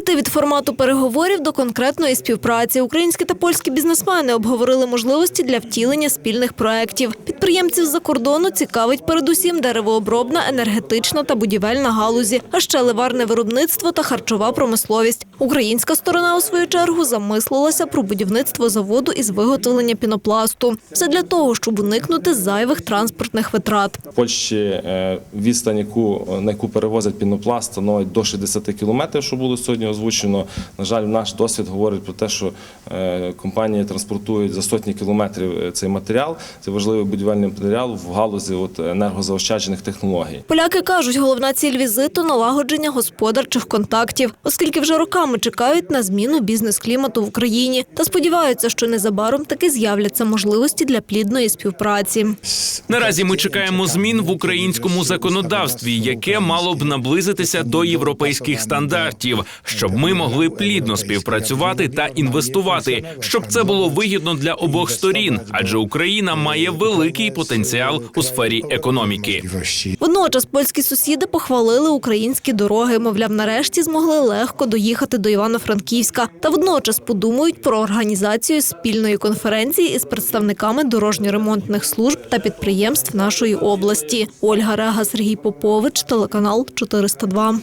Перейти від формату переговорів до конкретної співпраці. Українські та польські бізнесмени обговорили можливості для втілення спільних проєктів. Підприємців з-за кордону цікавить передусім деревообробна, енергетична та будівельна галузі, а ще ливарне виробництво та харчова промисловість. Українська сторона, у свою чергу, замислилася про будівництво заводу із виготовлення пінопласту. Все для того, щоб уникнути зайвих транспортних витрат. В Польщі е, відстань, яку, на яку перевозять пінопласт, становить до 60 кілометрів, що було сьогодні озвучено. На жаль, наш досвід говорить про те, що е, компанії транспортують за сотні кілометрів е, цей матеріал. Це важливий будівельний матеріал в галузі от, енергозаощаджених технологій. Поляки кажуть, головна ціль візиту налагодження господарчих контактів, оскільки вже роками чекають на зміну бізнес-клімату в Україні та сподіваються, що незабаром таки з'являться можливості для плідної співпраці. Наразі ми чекаємо змін в українському законодавстві, яке мало б наблизитися до європейських стандартів, щоб ми могли плідно співпрацювати та інвестувати, щоб це було вигідно для обох сторін, адже Україна має великий потенціал у сфері економіки. Водночас польські сусіди похвалили українські дороги. Мовляв, нарешті змогли легко доїхати до Івано-Франківська. Та водночас подумають про організацію спільної конференції із представниками дорожньо-ремонтних служб та підприємств нашої області. Ольга Рега, Сергій Попович, телеканал 402.